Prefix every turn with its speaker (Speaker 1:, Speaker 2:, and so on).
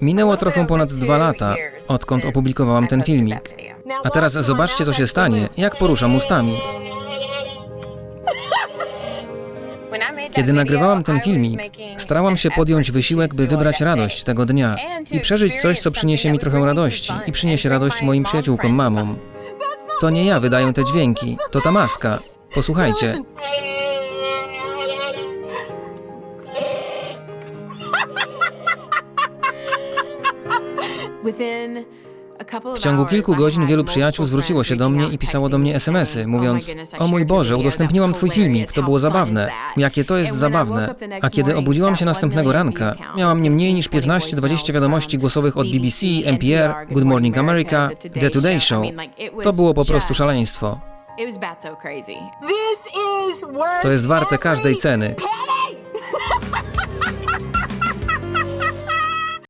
Speaker 1: Minęło trochę ponad dwa lata, odkąd opublikowałam ten filmik. A teraz zobaczcie, co się stanie, jak poruszam ustami. Kiedy nagrywałam ten filmik, starałam się podjąć wysiłek, by wybrać radość tego dnia i przeżyć coś, co przyniesie mi trochę radości i przyniesie radość moim przyjaciółkom, mamom. To nie ja wydaję te dźwięki, to ta maska. Posłuchajcie.
Speaker 2: W ciągu kilku godzin wielu przyjaciół zwróciło się do mnie i pisało do mnie SMS-y, mówiąc: O mój Boże, udostępniłam Twój filmik, to było zabawne.
Speaker 1: Jakie to jest zabawne. A kiedy obudziłam się następnego ranka, miałam nie mniej niż 15-20 wiadomości głosowych od BBC, NPR, Good Morning America, The Today Show. To było po prostu szaleństwo. To jest warte każdej ceny.